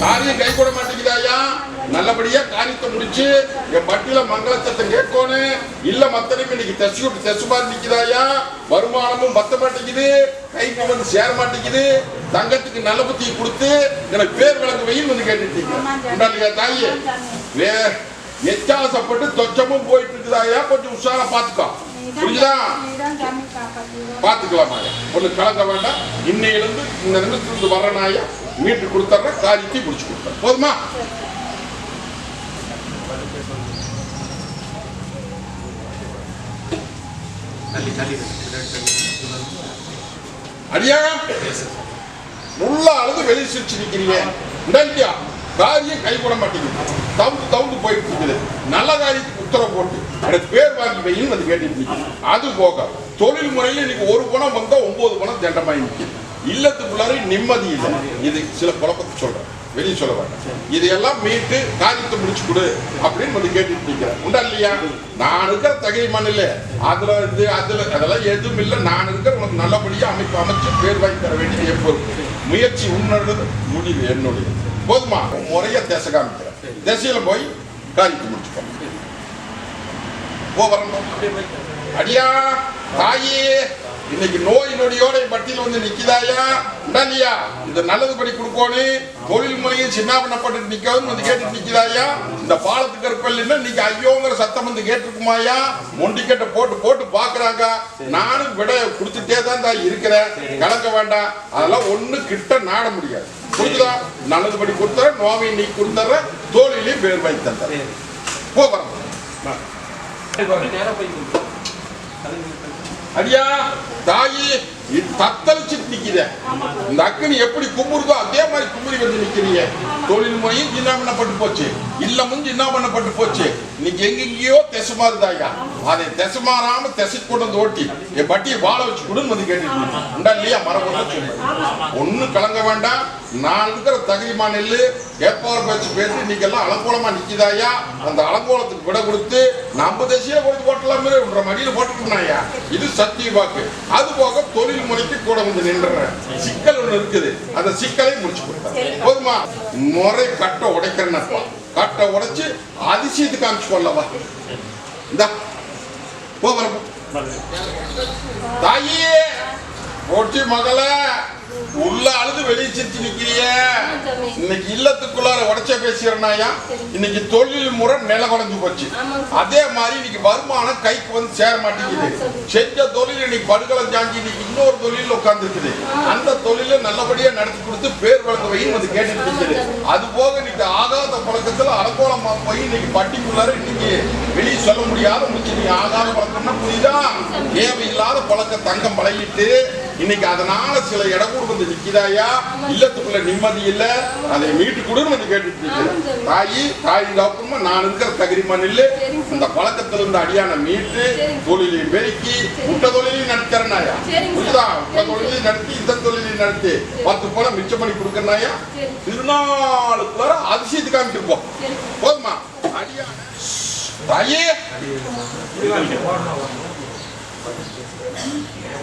காரியம் கை கூட மாட்டேங்குதாயா நல்லபடியா காரியத்தை முடிச்சு என் பட்டியல மங்களத்தை கேட்கணும் இல்ல மத்தனையும் இன்னைக்கு தச்சு விட்டு தச்சு மாதிரி நிக்குதாயா வருமானமும் பத்த மாட்டேங்குது கைக்கு வந்து சேர மாட்டேங்குது. தங்கத்துக்கு நல்ல புத்தி கொடுத்து எனக்கு பேர் விளங்கு வெயில் வந்து கேட்டுட்டீங்க தாயே தாயி. வே எச்சாசப்பட்டு தொச்சமும் போயிட்டு இருக்குதாயா கொஞ்சம் உஷாரா பாத்துக்கோ. புரியுதா பாத்துக்கலாமா ஒண்ணு கலங்க வேண்டாம். இன்னையிலிருந்து இந்த நிமிஷத்துல இருந்து வர்றனாயா மீட்டு கொடுத்துட்ற காரியத்தை முடிச்சு கொடுத்தேன் போதுமா? அடியா உள்ள அழுது வெளியே சிரிச்சு நிக்கிறீங்க. இந்தாண்டியா காரியம் கை மாட்டேங்குது. தவுந்து தவுந்து போயிட்டு இருக்குது. நல்ல காரியத்துக்கு உத்தரவு போட்டு எனக்கு பேர் வாங்கி வையும் வந்து கேட்டுட்டு அது போக தொழில் முறையில் இன்னைக்கு ஒரு பணம் வந்தால் ஒன்பது பணம் தண்டமாயி நிற்குது இல்லத்துக்குள்ளார நிம்மதி இல்லை. இது சில குழப்பத்தை சொல்றேன். வெளியே சொல்ல வேண்டாம் இதையெல்லாம் மீட்டு காரியத்தை முடிச்சு கொடு அப்படின்னு வந்து கேட்டுட்டு நிக்கிறேன் உண்டா இல்லையா? நான் இருக்கிற தகை மண்ணில். அதுல இது அதுல அதெல்லாம் எதுவும் இல்லை. நான் இருக்கிற உனக்கு நல்லபடியாக அமைப்பு அமைச்சு பேர் வாங்கி தர வேண்டியது எப்போது முயற்சி உன்னோடது முடிவு என்னுடைய போதுமா? முறைய திசை காமிக்கிறேன். திசையில போய் காரியத்தை முடிச்சுக்கோ போ வரணும் அடியா தாயே. இன்னைக்கு நோய் நொடியோட மத்தியில் வந்து நிக்குதாயா? இல்லையா? இந்த நல்லது படி கொடுக்கோன்னு தொழில் முறையும் சின்ன பண்ணப்பட்டு நிக்கவும் வந்து கேட்டு நிக்குதாயா? இந்த பாலத்து இருப்பல் இன்னைக்கு ஐயோங்கிற சத்தம் வந்து கேட்டிருக்குமாயா? மொண்டிக்கட்டை போட்டு போட்டு பாக்குறாங்க நானும் விட கொடுத்துட்டே தான் தான் இருக்கிறேன். கலக்க வேண்டாம். அதெல்லாம் ஒண்ணு கிட்ட நாட முடியாது. புரிஞ்சுதா? நல்லது படி கொடுத்துற நோவை நீ கொடுத்துற தோழிலையும் பேர் வாங்கி தந்துறேன் போ அடியா தாயி தத்தளிச்சு நிக்கிற. இந்த அக்னி எப்படி கும்புறதோ அதே மாதிரி கும்புறி வந்து நிக்கிறீங்க தொழில் முறையும் ஜின்னாமண்ணப்பட்டு போச்சு. இல்லமும் சின்ன பண்ணப்பட்டு போச்சு. இன்னைக்கு எங்கெங்கேயோ திசை மாறுதாயா அதை திசை மாறாம திசை கொண்டு வந்து ஓட்டி என் பட்டியை வாழ வச்சு கொடுன்னு வந்து கேட்டுட்டு உண்டா இல்லையா? மரபுல சொல்லு. ஒண்ணும் கலங்க வேண்டாம். நான் இருக்கிற தகுதிமா நெல்லு கேட்பார் பேச்சு பேசி இன்னைக்கு எல்லாம் அலங்கோலமா நிக்குதாயா அந்த அலங்கோலத்துக்கு விட கொடுத்து நம்ம தேசிய கொடுத்து போட்டலாமே உன்ற மடியில போட்டுக்கணும்னாயா இது சத்திய வாக்கு. அது போக தொழில் முறைக்கு கூட வந்து நின்றுறேன். சிக்கல் ஒண்ணு இருக்குது. அந்த சிக்கலை முடிச்சு கொடுத்தேன். போதுமா? முறை கட்டை உடைக்கிறேன்னப்பா கட்டை உடைச்சு அதிசயத்துக்கு காமிச்சு கொள்ளவா? இந்தா போ வரப்போ. தாயே போட்டி மகளே. உள்ள அழுது வெளியே சிரிச்சு நிக்கிறிய இன்னைக்கு இல்லத்துக்குள்ளார உடச்ச பேசுறனாயா இன்னைக்கு தொழில் முறை நில குறைஞ்சு போச்சு. அதே மாதிரி இன்னைக்கு வருமானம் கைக்கு வந்து சேர மாட்டேங்குது. செஞ்ச தொழில் இன்னைக்கு படுகலம் சாஞ்சி இன்னைக்கு இன்னொரு தொழில் உட்காந்துருக்குது அந்த தொழில நல்லபடியா நடத்தி கொடுத்து பேர் வழங்க வைன்னு வந்து கேட்டுட்டு நிக்குது. அது போக இன்னைக்கு ஆகாத பழக்கத்துல அலங்கோலமா போய் இன்னைக்கு பட்டிக்குள்ளார இன்னைக்கு வெளியே சொல்ல முடியாத முடிச்சு நீ ஆகாத பழக்கம்னா புரியுதா? தேவையில்லாத பழக்க தங்கம் பழகிட்டு இன்னைக்கு அதனால சில இடக்கூடு வந்து நிக்குதாயா? இல்லத்துக்குள்ள நிம்மதி இல்ல. அதை மீட்டு கொடுன்னு வந்து கேட்டுட்டு. தாயி தாய் டாக்டர்மா நான் இருக்கிற தகுதிமா இல்ல அந்த பழக்கத்துல இருந்து அடியான மீட்டு தொழிலை பெருக்கி முட்டை தொழிலையும் நடத்துறனாயா புரியுதா முட்டை தொழிலையும் நடத்தி இந்த தொழிலையும் நடத்தி. பத்து பணம் மிச்சம் பண்ணி கொடுக்கறனாயா? திருநாளுக்குள்ளார அதிசயத்து காமிச்சிருப்போம். போதுமா? அடியான தாயே.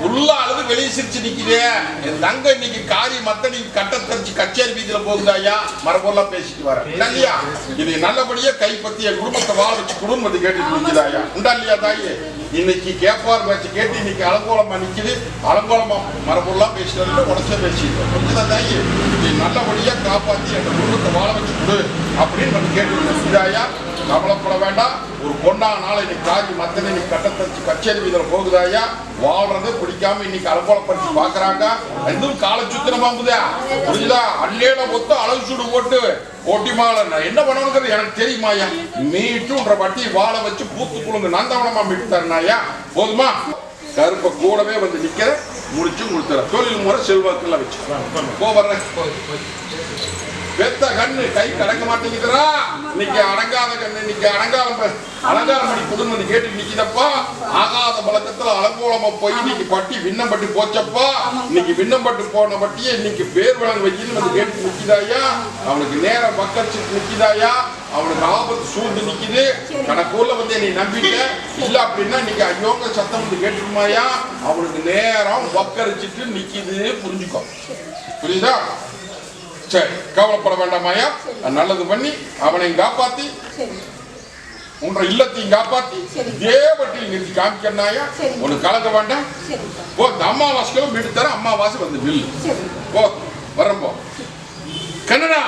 உள்ள அழுது வெளியே சிரிச்சு நிக்குதே. என் தங்க இன்னைக்கு காரி மத்த நீ கட்ட தரிச்சு கச்சேரி வீதியில போகுதாயா மரபொருளா பேசிட்டு வர. இல்லையா? இது நல்லபடியா கைப்பத்தி என் குடும்பத்தை வாழ வச்சு குடும்பம் வந்து கேட்டுட்டு நிக்குதாயா உண்டா இல்லையா தாயே? இன்னைக்கு கேப்பார் பேச்சு கேட்டு இன்னைக்கு அலங்கோலமா நிக்குது. அலங்கோலமா மரபொருளா பேசிட்டு உடச்ச பேசிட்டு புரிஞ்சுதா தாயே? இது நல்லபடியா காப்பாத்தி என் குடும்பத்தை வாழ வச்சு கொடு அப்படின்னு வந்து கேட்டு நிக்குதாயா கவலைப்பட வேண்டாம். ஒரு பொண்ணா நாள் இன்னைக்கு காரி மத்தனை இன்னைக்கு கட்டத்தச்சு கச்சேரி வீதியில போகுதாயா வாழ்றதை பிடிக்காம இன்னைக்கு அலங்கோலப்படுத்தி பாக்குறாங்க ரெண்டும் காலை சுத்தினமா இருக்குதா புரியுதா அள்ளேட மொத்தம் அளவு சூடு போட்டு ஓட்டி மாலை. என்ன பண்ணணுங்கிறது எனக்கு தெரியுமாயா மீட்டுன்ற வட்டி வாழை வச்சு பூத்து குழுங்க நந்தவனமா மீட்டு தரணாயா போதுமா? கருப்பை கூடவே வந்து நிக்கிற முடிச்சு கொடுத்துற தொழில் முறை செல்வாக்குல வச்சு. போ வர்றேன். பெத்த கண்ணு கை கடக்க மாட்டேங்குதுரா இன்னைக்கு அடங்காத கண்ணு இன்னைக்கு அடங்காத அலங்காரம் பண்ணி புதுன்னு கேட்டு நிக்குதப்பா. ஆகாத பழக்கத்துல அலங்கோலமா போய் இன்னைக்கு பட்டி விண்ணப்பட்டு போச்சப்பா. இன்னைக்கு விண்ணப்பட்டு போன பட்டியே இன்னைக்கு பேர் வழங்க வைக்கணும்னு வந்து கேட்டு நிக்கிதாயா? அவனுக்கு நேரம் பக்கச்சு நிக்கிதாயா? அவனுக்கு ஆபத்து சூழ்ந்து நிக்குது. கணக்கூர்ல வந்து நீ நம்பிட்ட. இல்ல அப்படின்னா இன்னைக்கு ஐயோங்க சத்தம் வந்து கேட்டுருமாயா? அவனுக்கு நேரம் வக்கரிச்சிட்டு நிக்குது புரிஞ்சுக்கோ. புரியுதா? சரி கவலைப்பட வேண்டாமாயா நான் நல்லது பண்ணி அவனை காப்பாத்தி உன்ற இல்லத்தையும் காப்பாத்தி வட்டியில் நிறுத்தி காமிக்கணாயா. உனக்கு கலக்க வேண்டாம். ஓ இந்த அம்மாவாசைகளும் வீடு தர அம்மாவாசை வந்து வில்லு சரி. ஓ வரம்போ கன்னடா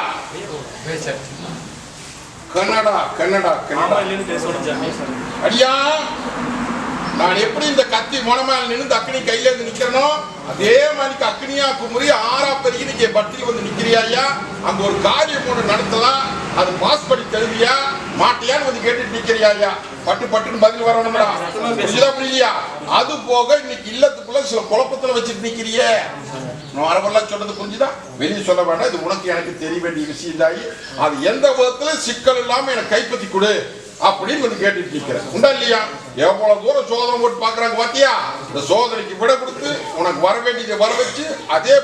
கன்னடா கன்னடா கன்னடா அடியா. நான் எப்படி இந்த கத்தி முனமேல நின்று அக்னி கையில இருந்து நிக்கிறனோ அதே மாதிரி அக்னியா குமுறி ஆறா பெருகி நீங்க பத்திரி வந்து நிக்கிறியா ஐயா? அங்க ஒரு காரியம் ஒன்று நடத்தலாம் அது பாஸ் பண்ணி தருவியா? மாட்டியான்னு வந்து கேட்டுட்டு நிக்கிறியா ஐயா? பட்டு பட்டுன்னு பதில் வரணும்டா. புரியுதா புரியலையா? அது போக இன்னைக்கு இல்லத்துக்குள்ள சில குழப்பத்துல வச்சுட்டு நிக்கிறியே நான் வரவெல்லாம் சொன்னது புரிஞ்சுதா? வெளியே சொல்ல வேண்டாம். இது உனக்கு எனக்கு தெரிய வேண்டிய விஷயம் தாயி அது எந்த விதத்துல சிக்கல் இல்லாம எனக்கு கைப்பற்றி கொடு. அப்படின்னு வந்து கேட்டுட்டு உண்டா இல்லையா? எவ்வளவு தூரம் சோதனை போட்டு பாக்குறாங்க பாத்தியா? இந்த சோதனைக்கு விட கொடுத்து உனக்கு வர வேண்டியதை வர வச்சு அதே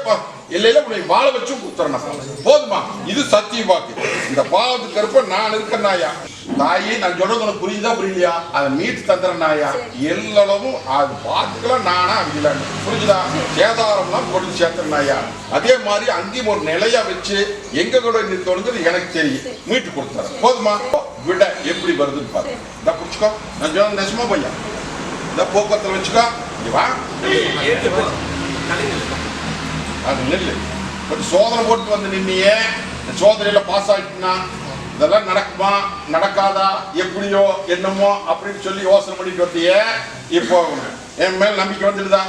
இல்லையில உன்னை வாழ வச்சும் கொடுத்துறேன் போதுமா? இது சத்திய வாக்கு. இந்த பாவத்துக்கு கருப்ப நான் இருக்கேன் நாயா. தாயி நான் சொல்றது உனக்கு புரியுதா புரியலையா? அதை மீட்டு தந்துறேன் நாயா. எல்லளவும் அது பார்த்துக்கலாம் நானா அடிக்கலான்னு புரிஞ்சுதா? சேதாரம்லாம் கொண்டு சேர்த்துறேன் நாயா. அதே மாதிரி அங்கேயும் ஒரு நிலையா வச்சு எங்க கூட நிறுத்தணுங்கிறது எனக்கு தெரியும். மீட்டு கொடுத்துறேன். போதுமா? விட எப்படி வருதுன்னு பாரு. இந்த பிடிச்சிக்கோ. நான் சொன்ன நெசமா பையன் இந்த போக்குவரத்தில் வச்சுக்கோ. இங்க வா. அது நெல்லு. பட் சோதனை போட்டு வந்து நின்னியே. இந்த சோதனையில பாஸ் ஆயிட்டுனா இதெல்லாம் நடக்குமா? நடக்காதா? எப்படியோ என்னமோ அப்படின்னு சொல்லி யோசனை பண்ணிட்டு வந்தியே இப்போ என் மேல் நம்பிக்கை வந்துடுதா?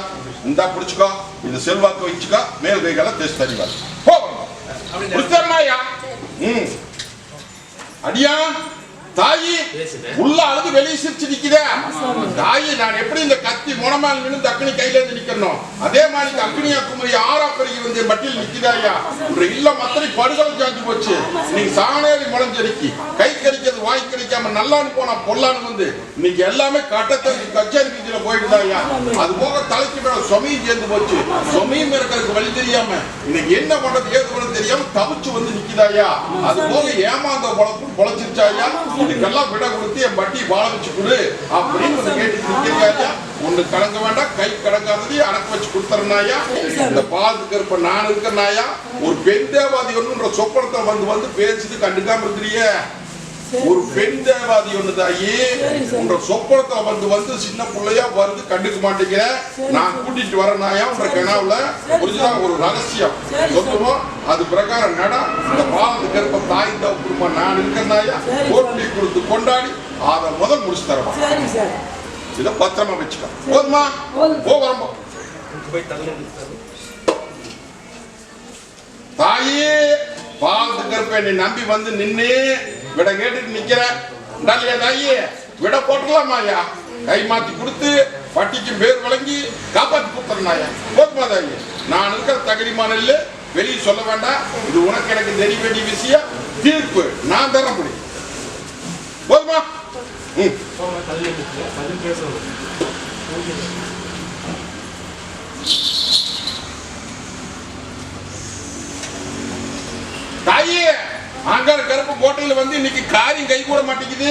இந்தா பிடிச்சுக்கோ. இது செல்வாக்கு வச்சுக்கோ. மேல் கைகளை தேசி தருவார் போயா ம். அடியா? தாயி உள்ள அழுது வெளியே சிரிச்சு நிக்குதே. தாயி நான் எப்படி இந்த கத்தி முனமால் நின்று அக்னி கையில இருந்து நிக்கணும் அதே மாதிரி அக்னியா குமரி ஆறா பெருகி வந்து பட்டியல் நிக்குதாயா ஒரு இல்லம் அத்தனை படுகொலை சாஞ்சு போச்சு. நீங்க சாணேறி முளைஞ்சடிக்கி கை கறிக்கிறது வாய் கறிக்காம நல்லான்னு போனா பொல்லான்னு வந்து இன்னைக்கு எல்லாமே கட்டத்தை கச்சேரி வீதியில போயிடுதாயா அது போக தலைக்கு மேல சொமையும் சேர்ந்து போச்சு. சொமையும் இருக்கிறதுக்கு வழி தெரியாம இன்னைக்கு என்ன பண்றது ஏது பண்றது தெரியாம தவிச்சு வந்து நிக்குதாயா அது போக ஏமாந்த பொழப்பு பொழைச்சிருச்சாயா இதுக்கெல்லாம் விட கொடுத்து என் பட்டி வாழ வச்சு கொடு அப்படின்னு கேட்டு ஒண்ணு கலங்க வேண்டாம் கை கடங்காததையும் அடக்க வச்சு கொடுத்துறனாயா இந்த பாலத்துக்கு இருப்ப நான் இருக்கிறனாயா ஒரு பெண் தேவாதி ஒன்றுன்ற சொப்பனத்தை வந்து வந்து பேசிட்டு கண்டுக்காம இருக்கிறியே ஒரு பெண் தேவாதி ஒண்ணு தாயி. உன்ற வந்து வந்து சின்ன பிள்ளையா வருது கண்டுக்க மாட்டேங்கிற. நான் கூட்டிட்டு வரனாயா உன்ற கிணவுல புரிஞ்சுதா? ஒரு ரகசியம். சொல்லுவோம் அது பிரகாரம் நட. இந்த பாலத்துக்கு இருப்ப தாய் தப்புமா நான் இருக்கிறனாயா போட்டி கொடுத்து கொண்டாடி அதை முதல் முடிச்சு தரவா இதை பத்திரமா வச்சுக்க. போதுமா. போ வரம்போ. தாயே பாலத்துக்கு இருப்ப என்னை நம்பி வந்து நின்னு விட கேட்டுட்டு நிக்கிறேன். நல்லையா தாயே? விட போட்டுலாமாயா கை மாத்தி கொடுத்து பட்டிக்கு பேர் வழங்கி காப்பாத்தி கொடுத்துருந்தாயா போதுமா தாயே? நான் இருக்கிற தகுதிமான இல்லை வெளியே சொல்ல வேண்டாம். இது உனக்கு எனக்கு தெரிய வேண்டிய விஷயம். தீர்ப்பு நான் தர முடியும் போதுமா? ம். தாயே ஆங்கார கருப்பு கோட்டையில் வந்து இன்னைக்கு காரியம் கை கூட மாட்டேங்குது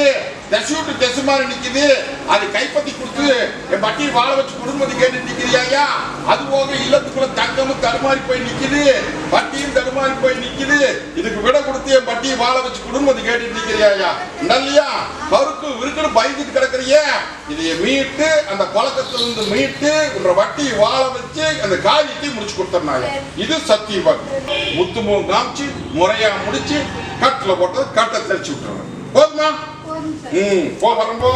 தசு விட்டு தசு மாதிரி நிற்குது அது கைப்பத்தி கொடுத்து என் பட்டியை வாழ வச்சு குடும்பத்தை கேட்டு நிக்கிறியா அது போக இல்லத்துக்குள்ள தங்கமும் தடுமாறி போய் நிக்குது. பட்டியும் தடுமாறி போய் நிக்குது. இதுக்கு விட கொடுத்து என் பட்டியை வாழ வச்சு குடும்பத்தை கேட்டு நிக்கிறியா இல்லையா கருக்கு இருக்குன்னு பயந்துட்டு கிடக்குறியே. இதைய மீட்டு அந்த பழக்கத்துல இருந்து மீட்டு உன்ற வட்டியை வாழ வச்சு அந்த காரியத்தை முடிச்சு கொடுத்துறாங்க இது சத்தியவாக்கு முத்துமுகம் காமிச்சு முறையா முடிச்சு கட்டில் போட்டது கட்டை தெரிச்சு விட்டுறாங்க போதுமா? ம் போ வரம்போ.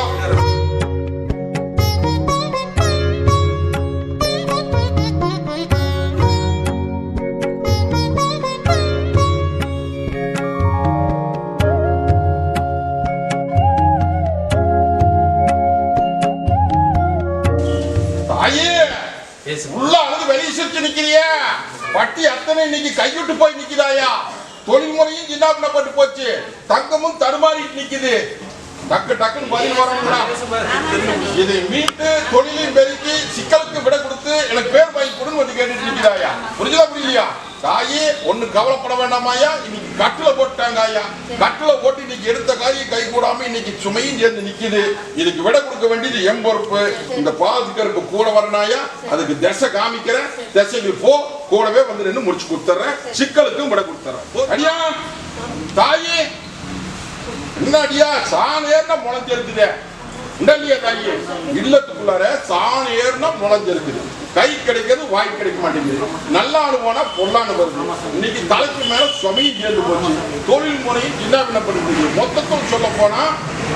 வட்டி பட்டி அத்தனை இன்னைக்கு கைவிட்டு போய் நிக்குதாயா? தொழில் முறையும் பண்ணப்பட்டு போச்சு. தங்கமும் தடுமாறிட்டு நிக்குது. டக்கு டக்குன்னு பதில் வரணும்டா இதை மீட்டு தொழிலையும் பெருக்கி சிக்கலுக்கு விட கொடுத்து எனக்கு பேர் வாங்கி கொடுன்னு வந்து கேட்டுட்டு நிக்கிறாயா புரிஞ்சுதா புரியலையா? தாயே ஒண்ணு கவலைப்பட வேண்டாமாயா இன்னைக்கு கட்டுல போட்டாங்க ஐயா. கட்டுல போட்டு இன்னைக்கு எடுத்த காரியம் கை கூடாம இன்னைக்கு சுமையும் சேர்ந்து நிக்குது. இதுக்கு விட கொடுக்க வேண்டியது என் பொறுப்பு. இந்த பாதுகாப்பு கூட வரனாயா அதுக்கு திசை காமிக்கிறேன். திசைக்கு போ. கூடவே வந்து நின்று முடிச்சு கொடுத்துறேன். சிக்கலுக்கும் விட கொடுத்துறேன். அடியா. தாயே. முன்னாடியா சாண் ஏறினா முளைஞ்சிருக்குதே உண்டல்லையா தாயி? இல்லத்துக்குள்ளார சாண் ஏறினா முளைஞ்சிருக்குது கை கிடைக்கிறது வாய் கிடைக்க மாட்டேங்குது. நல்லானு போனா பொல்லான்னு வருது இன்னைக்கு தலைக்கு மேல சுமையும் சேர்ந்து போச்சு. தொழில் முறையும் சின்ன பண்ணப்படுது மொத்தத்தில் சொல்ல போனா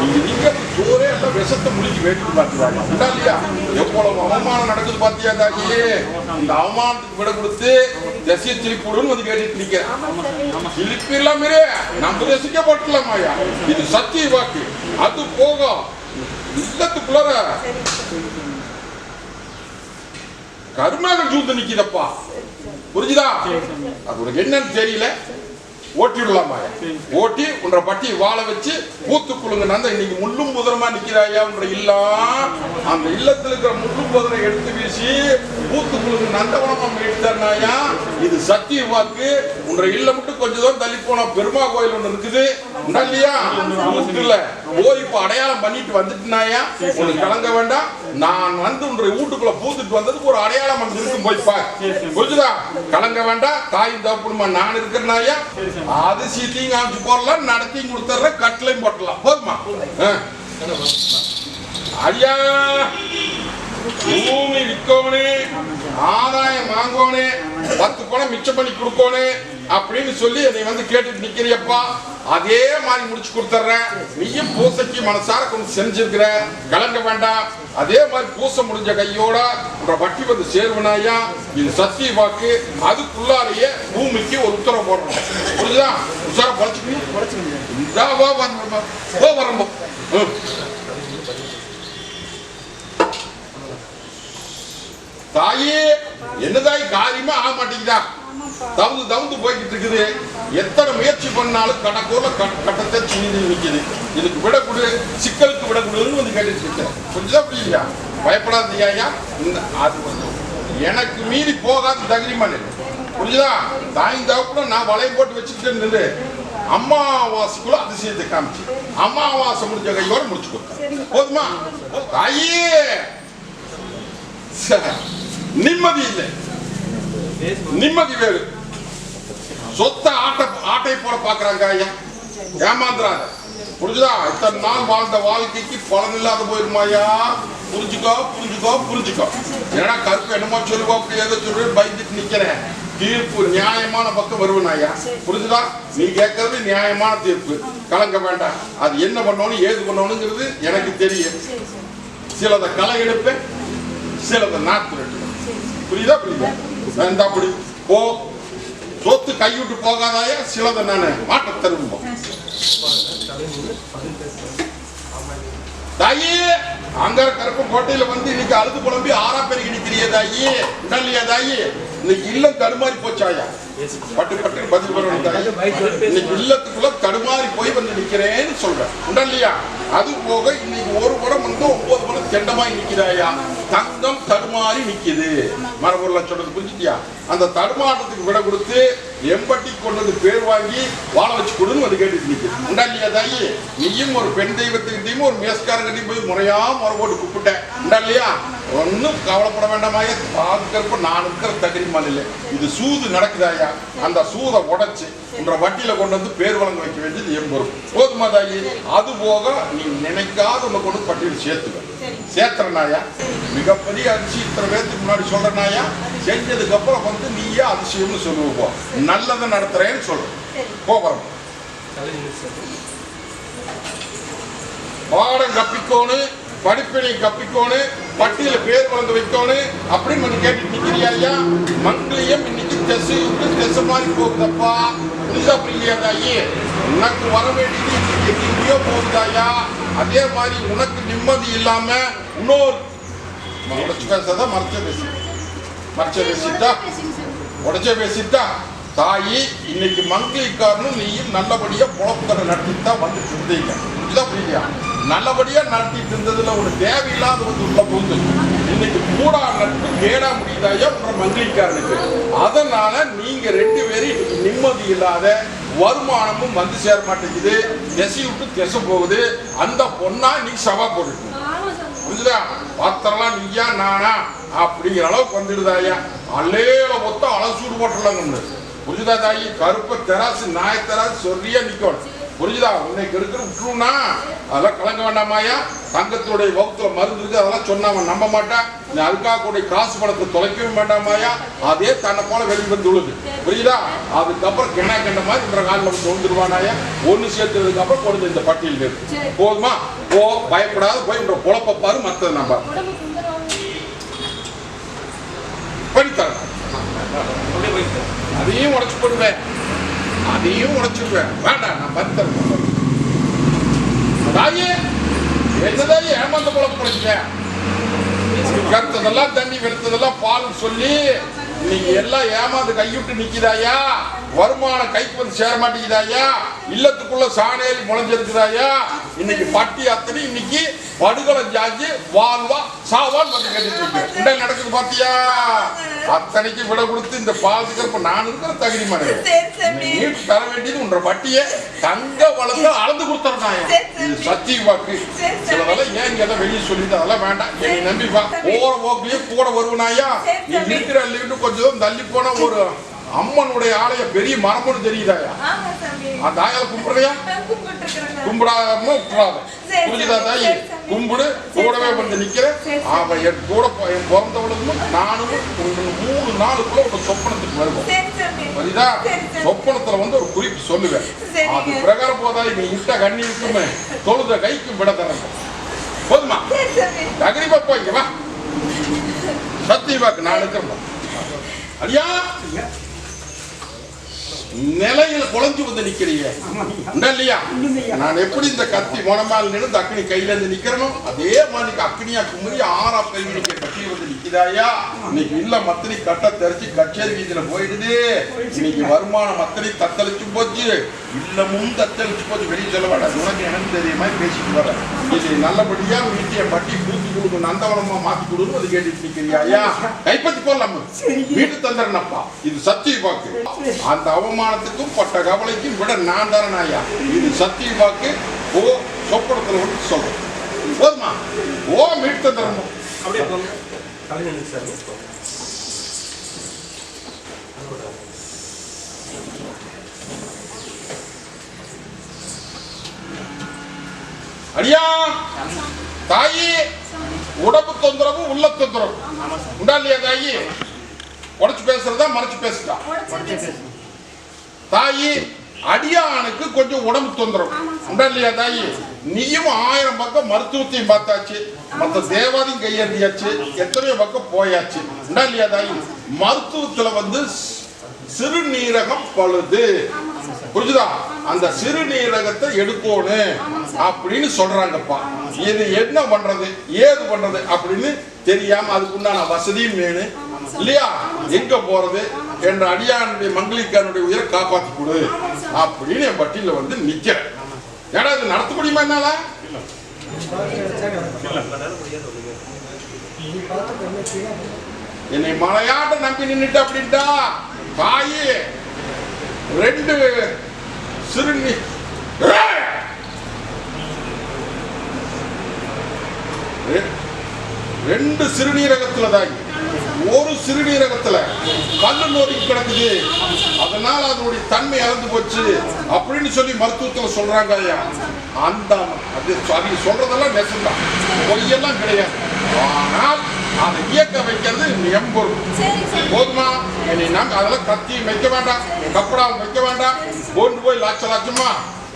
நீங்க நீங்க சோறே எல்லாம் விஷத்தை முடிச்சு வேட்டு பார்த்துருவாங்க உண்டா இல்லையா? எவ்வளவு அவமானம் நடக்குது பாத்தியா தாயி? இந்த அவமானத்துக்கு விட கொடுத்து திசை திருப்பிடுன்னு வந்து கேட்டுட்டு நிக்கிறேன். திருப்பி இல்லாம நம்ம தேசிக்க போட்டலாமாயா இது சத்திய வாக்கு. அது போகும். இல்லத்துக்குள்ளார. கருமேக சூழ்ந்து நிக்குதப்பா. புரிஞ்சுதா? அது உனக்கு என்னன்னு தெரியல. ஓட்டி ஓட்டி உன்ற பட்டி வாழ வச்சு பூத்து குழுங்க நந்த இன்னைக்கு முள்ளும் புதரமா நிக்கிறாயா? உன்ற இல்லம் அந்த இல்லத்துல இருக்கிற முள்ளும் புதரை எடுத்து வீசி பூத்து குழுங்க நந்தவனமா எடுத்தாயா இது சத்திய வாக்கு. உன்ற இல்ல மட்டும் கொஞ்ச தூரம் தள்ளி போனா பெருமா கோயில் ஒண்ணு இருக்குது. இல்லையா? இல்ல. போய் இப்ப அடையாளம் பண்ணிட்டு வந்துட்டுனாயா உனக்கு கலங்க வேண்டாம். நான் வந்து உன்ற வீட்டுக்குள்ள பூத்துட்டு வந்ததுக்கு ஒரு அடையாளம் அங்க இருக்கும் போய் பார். புரிஞ்சுதா? கலங்க வேண்டாம். தாயும் தப்புமா நான் இருக்கிறனாயா அது சீத்தையும் காமிச்சு போடலாம் நடத்தியும் கொடுத்துட்ற கட்டிலையும் போட்டலாம் போதுமா? ஐயா பூமி விற்கோனே ஆதாயம் வாங்கோனே பத்து பணம் மிச்சம் பண்ணி கொடுக்கோனே அப்படின்னு சொல்லி என்னை வந்து கேட்டுட்டு நிக்கிறியப்பா. அதே மாதிரி முடிச்சு கொடுத்துட்றேன் நீயும் பூசைக்கு மனசார கொஞ்சம் செஞ்சிருக்கிற. கலங்க வேண்டாம். அதே மாதிரி பூசை முடிஞ்ச கையோட உங்க வட்டி வந்து சேர்வனாயா இது சத்திய வாக்கு. அதுக்குள்ளாலேயே பூமிக்கு ஒரு உத்தரவு போடணும் புரிஞ்சுதா? உசாரம் பொழைச்சுக்கணும். இந்தா வா வரம்போ ஓ வரம்போ தாயே என்னதாய் காரியமா ஆக மாட்டேங்குதா? தவுந்து தவுந்து போய்கிட்டு இருக்குது. எத்தனை முயற்சி பண்ணாலும் கடக்கூர்ல கட்டத்தை சின்னி நிக்குது இதுக்கு விட கொடு சிக்கலுக்கு விட கொடுன்னு வந்து கேட்டுட்டு இருக்கேன். புரிஞ்சுதா புரியலையா? பயப்படாதீங்க ஐயா. இந்த அது கொஞ்சம். எனக்கு மீறி போகாத நில்லு புரிஞ்சுதா? தாய் தகப்பட நான் வளையம் போட்டு வச்சுக்கிட்டேன்னு நில்லு அம்மாவாசைக்குள்ள அதிசயத்தை காமிச்சு அம்மாவாசை முடிஞ்ச கையோட முடிச்சு கொடுத்தேன். போதுமா? தாயே. நிம்மதி இல்லை. நிம்மதி வேறு. சொத்த ஆட்ட ஆட்டை போல பாக்குறாங்க ஐயா. ஏமாந்துறாங்க புரிஞ்சுதா? இத்தனை நாள் வாழ்ந்த வாழ்க்கைக்கு பலன் இல்லாத போயிருமாயா புரிஞ்சுக்கோ புரிஞ்சுக்கோ புரிஞ்சுக்கோ. ஏன்னா கருப்பு என்னமோ சொல்லுவோ அப்படி ஏதோ சொல்லி பயந்துட்டு நிக்கிறேன். தீர்ப்பு நியாயமான பக்கம் வருவேன் ஐயா. புரிஞ்சுதா? நீ கேட்கறது நியாயமான தீர்ப்பு. கலங்க வேண்டாம். அது என்ன பண்ணணும் ஏது பண்ணணுங்கிறது எனக்கு தெரியும். சிலதை களை எடுப்பேன் சிலதை நாத்து வெட்டுவேன் புரியுதா புரியுதா? அப்படி. போ. சொத்து கைவிட்டு போகாதாயா? சிலதை நான் மாட்ட தருவோம். தாயி அங்க கருப்பு கோட்டையில வந்து இன்னைக்கு அழுது புலம்பி ஆறா பெருகி நிக்கிறிய தாயி. தாயி? இன்னைக்கு இல்லம் தடுமாறி போச்சாயா? பட்டு பட்டு பதில் வரணும் இன்னைக்கு இல்லத்துக்குள்ள தடுமாறி போய் வந்து நிக்கிறேன்னு சொல்றேன் உண்டல்லையா அது போக இன்னைக்கு ஒரு படம் வந்து ஒன்பது படம் தெண்டமாய் நிக்கிறாயா தங்கம் தடுமாறி நிக்குது. மரபொருள சொல்றது புரிஞ்சுட்டியா? அந்த தடுமாற்றத்துக்கு விட கொடுத்து எம்பட்டி கொண்டது பேர் வாங்கி வாழ வச்சு கொடுன்னு வந்து கேட்டுட்டு நிக்குது. உண்டா இல்லையா தாயி? நீயும் ஒரு பெண் தெய்வத்துக்கிட்டையும் ஒரு மேஸ்காரங்கிட்டையும் போய் முறையா முறை போட்டு கூப்பிட்டேன் உண்டா இல்லையா? ஒன்றும் கவலைப்பட வேண்டாமாயே பாதுகாப்பு நான் இருக்கிற தகுதி இல்லை. இது சூது நடக்குதாயா? அந்த சூதை உடைச்சு உன்ற வட்டியில கொண்டு வந்து பேர் வழங்க வைக்க வேண்டியது என் பொறுப்பு. போதுமா தாயி? அது போக நீ நினைக்காத உன்னை கொண்டு பட்டியல் சேர்த்துக்க. சேர்த்துறனாயா மிகப்பெரிய அதிசயம் இத்தனை பேர்த்துக்கு முன்னாடி சொல்றனாயா செஞ்சதுக்கு அப்புறம் வந்து நீயே அதிசயம்னு சொல்லுவோம் போ. நல்லதை நடத்துறேன்னு சொல்றேன் போகிறோம் பாடம் கப்பிக்கோணும் படிப்பினை கப்பிக்கோணும் பட்டியல பேர் வளர்ந்து வைக்கணும் அப்படின்னு வந்து கேட்டு நிக்கிறியா ஐயா மங்களையும் இன்னைக்கு திசை மாதிரி போகுதப்பா. புரிஞ்சா புரியலையா உனக்கு வர வேண்டியது எங்கேயோ போகுதாயா? அதே மாதிரி உனக்கு நிம்மதி இல்லாம இன்னொரு உடச்சு பேசாத மறைச்ச பேசி. மறைச்ச பேசிட்டா? உடச்ச பேசிட்டா? தாயி இன்னைக்கு மங்கிலிக்காரனும் நீயும் நல்லபடியா புலப்பரை நடத்திட்டு தான் வந்துட்டு இருந்தீங்க. இதான் புரியுதா? நல்லபடியா நடத்திட்டு இருந்ததுல ஒரு தேவையில்லாத வந்து உள்ள போகுது இன்னைக்கு கூடா நட்பு கேடா முடியுதாயா உன்ற மங்கிலிக்காரனுக்கு அதனால நீங்க ரெண்டு பேரும் இன்னைக்கு நிம்மதி இல்லாத வருமானமும் வந்து சேர மாட்டேங்குது. திசை விட்டு திசை போகுது. அந்த பொண்ணா நீ சவா போட்டுட்டு புரிஞ்சுதா? பாத்திரம்லாம் நீயா நானா? அப்படிங்கிற அளவுக்கு வந்துடுதாயா? அல்லேல மொத்தம் அலசூடு போட்டுலாங்க புரிஞ்சுதா தாயி கருப்ப தெராசு நாய தெராசு சொல்லியா நிக்கணும் புரிஞ்சுதா? உன்னைக்கு இருக்கிற விட்டுருனா அதெல்லாம் கலங்க வேண்டாமாயா தங்கத்துடைய வகுத்துல மருந்து இருக்கு அதெல்லாம் சொன்னா அவன் நம்ப மாட்டான் நீ அதுக்காக கூட காசு பணத்தை தொலைக்கவும் வேண்டாமாயா அதே தன்னை போல வெளியே வந்து புரியுதா அதுக்கப்புறம் கிணா கண்ட மாதிரி இந்த காலில் வந்து விழுந்துருவானாயா ஒன்று சேர்த்ததுக்கு அப்புறம் கொண்டு இந்த பட்டியல் இருக்கு. போதுமா? போ பயப்படாத போய் இந்த பொழப்ப பாரு மற்றது குந்தரம் பண்ணித்தரேன். அதையும் உடச்சு போடுவேன். அதையும் உடைச்சிடுவேன் வேண்டாம் நான் பண்ணித்தரேன் தாயே என்னதாயே ஏமாந்த போல படிச்சேன் கருத்ததெல்லாம் தண்ணி வெளுத்ததெல்லாம் பால் சொல்லி இன்னைக்கு எல்லாம் ஏமாந்து கைவிட்டு நிக்கிறாயா வருமானம் கைக்கு வந்து சேர மாட்டேங்குதாயா? இல்லத்துக்குள்ள சாணையில் முளைஞ்சிருக்குதாயா? இன்னைக்கு பட்டி அத்தனை இன்னைக்கு படுகொலை ஜாஜி வாழ்வா சாவான் வந்து கேட்டுட்டு நடக்குது பாத்தியா? அத்தனைக்கு விட கொடுத்து இந்த பாதுகாப்பு நான் இருக்கிற தகுதி. நீட்டு தர வேண்டியது உன்ற வட்டியை. தங்க வளர்ந்து அளந்து சரி, இது சாமி. சத்திய வாக்கு. சிலதெல்லாம் ஏன் இங்க வெளியே சொல்லிட்டு அதெல்லாம் வேண்டாம். என்னை நம்பி வா. போற போக்குலயே கூட வருவனாயா நீ. இருக்கிற கொஞ்சம் தள்ளி போன ஒரு அம்மனுடைய ஆலய பெரிய மரம்னு தெரியுதாயா? அந்த ஆயால கும்பிடுறியா. கும்பிடாம புரிஞ்சுதா. தாயி. கும்பிடு கூடவே. வந்து சாமி. அவன் என் கூட என் பிறந்தவளுக்கும் நானும் மூணு நாளுக்குள்ள ஒரு சொப்பனத்துக்கு வருவோம். புரியுதா. சொப்பனத்துல வந்து ஒரு குறிப்பு சொல்லுவேன். அது பிரகாரம் போதா நீ இட்ட கண்ணி இருக்குமே தொழுத கைக்கு விட தரேன் போதுமா? சரி சாமி தகரிப்பா போ இங்க வா. சத்தியவாக்கு நான் இருக்கிறேன் அடியா நிலையில குழஞ்சு வந்து நிக்கிறீங்க. இல்லையா? நான் எப்படி இந்த கத்தி மொனமால் நின்று அக்னி கையில இருந்து நிக்கிறனோ அதே மாதிரி அக்னியா குமரி ஆறா கை நிக்க கட்டி வந்து நிக்குதாயா இன்னைக்கு இல்ல மத்தனி கட்ட தெரிச்சு கச்சேரி வீதியில போயிடுது. இன்னைக்கு வருமானம் மத்தனி தத்தளிச்சு போச்சு. இல்லமும் தத்தளிச்சு போச்சு வெளியே சொல்ல வேண்டாம் உனக்கு எனக்கு தெரிய மாதிரி பேசிட்டு வர. இது நல்லபடியா வீட்டிய பட்டி பூத்தி கொடுக்கும் நந்தவனமா மாத்தி கொடுன்னு அது கேட்டுட்டு நிக்கிறியா ஐயா கைப்பற்றி போடலாம் வீட்டு தந்தரனப்பா. இது சத்திய வாக்கு. அந்த அவமானத்துக்கும் பட்ட கவலைக்கும் விட நான் தரேன் ஐயா. இது சத்திய வாக்கு. ஓ சொப்பனத்துல வந்து சொல்றேன் போதுமா? ஓ மீட்டு தந்துடணும் அப்படியே அடியா? தாயி உடம்பு தொந்தரவு உள்ள தொந்தரவு. உண்டா இல்லையா தாயி? உடச்சு பேசுறதா மறைச்சு பேசுதா தாயி அடியானுக்கு கொஞ்சம் உடம்பு தொந்தரவு. உண்டா இல்லையா தாயி? நீயும் ஆயிரம் பக்கம் மருத்துவத்தையும் பார்த்தாச்சு. மற்ற தேவாதையும் கையேந்தியாச்சு. எத்தனையோ பக்கம் போயாச்சு. உண்டா இல்லையா தாயி? மருத்துவத்துல வந்து சிறுநீரகம் பழுது. புரிஞ்சுதா? அந்த சிறுநீரகத்தை எடுக்கணும் அப்படின்னு சொல்றாங்கப்பா. இது என்ன பண்றது? ஏது பண்றது அப்படின்னு தெரியாம அதுக்குண்டான வசதியும் வேணும் இல்லையா? எங்க போறது? என்ற அடியானுடைய மங்களிக்கானுடைய உயிரை காப்பாத்தி கொடு. அப்படின்னு என் பட்டியல வந்து நிக்கிறேன். ஏடா இது நடத்த முடியுமா என்னால? என்னை மலையாட்ட நம்பி நின்றுட்டு அப்படின்ட்டா பாயே ரெண்டு சிறுநீ ரெண்டு சிறுநீரகத்துல தாங்கி ஒரு சிறுநீரகத்துல கல்லு நோடி கிடக்குது. அதனால அதனுடைய தன்மை இழந்து போச்சு. அப்படின்னு சொல்லி மருத்துவத்துல சொல்றாங்க ஐயா. அந்த அது அவங்க சொல்றதெல்லாம் நெசம்தான். பொய்யெல்லாம் கிடையாது. ஆனால் அதை இயக்க வைக்கிறது எம்பொருள் போதுமா? என்னை நாங்க அதெல்லாம் கத்தியும் வைக்க வேண்டாம் கப்படாவும் வைக்க வேண்டாம். கொண்டு போய் லட்ச லட்சமா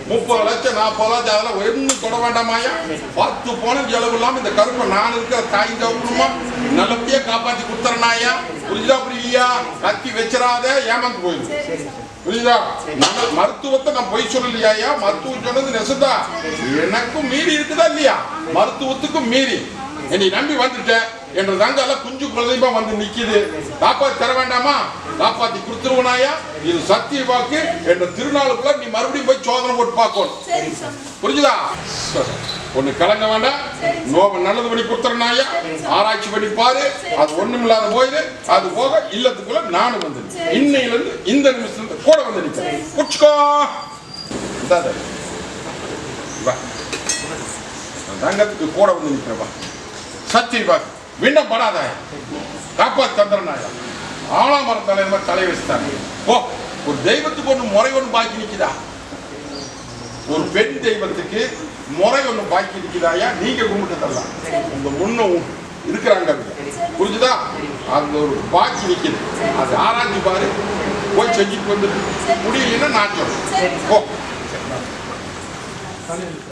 முப்பது லட்சம் நாற்பது லட்சம் அதெல்லாம் ஒன்றும் தொட வேண்டாமாயா பத்து போன செலவு இல்லாம இந்த கருப்பை நான் இருக்கிற தாய் கவுனுமா நல்லபடியா காப்பாத்தி கொடுத்துறனாயா புரியுதா புரியலையா? கத்தி வச்சிடாத ஏமாந்து போயிடும் புரியுதா நம்ம மருத்துவத்தை நான் பொய் சொல்லலையா மருத்துவம் சொன்னது நெசந்தா எனக்கும் மீறி இருக்குதா இல்லையா? மருத்துவத்துக்கும் மீறி. என்னை நம்பி வந்துட்டேன் என்ற தங்கால குஞ்சு குழந்தைமா வந்து நிக்குது. காப்பாத்தி தர வேண்டாமா? காப்பாத்தி கொடுத்துருவனாயா இது சத்திய வாக்கு. என்ற திருநாளுக்குள்ள நீ மறுபடியும் போய் சோதனை போட்டு பார்க்கணும். புரிஞ்சுதா? ஒண்ணு கலங்க வேண்டாம். நோவ நல்லது பண்ணி கொடுத்துறனாயா ஆராய்ச்சி பண்ணி பாரு. அது ஒண்ணும் இல்லாத போயிடு அது போக இல்லத்துக்குள்ள நானும் வந்து இன்னையில இருந்து இந்த நிமிஷத்துல கூட வந்து நிக்கிறேன். நான் தங்கத்துக்கு கூட வந்து நிக்கிறப்பா சத்தி பா விண்ணம் படாத காப்பாத்து தந்துறனாயா ஆலாமரம் தலைவர் தலை வச்சுட்டாங்க ஓ ஒரு தெய்வத்துக்கு ஒன்று முறை ஒன்று பாக்கி நிக்குதா? ஒரு பெண் தெய்வத்துக்கு முறை ஒன்று பாக்கி நிற்குதாயா நீங்க கும்பிட்டு தரலாம். உங்க முன்ன இருக்கிறாங்க புரிஞ்சுதா? அந்த ஒரு பாக்கி நிக்குது. அது ஆராய்ச்சி பாரு. போய் செஞ்சுட்டு வந்து முடியலன்னா நான் சொல்றேன். ஓ தலையில்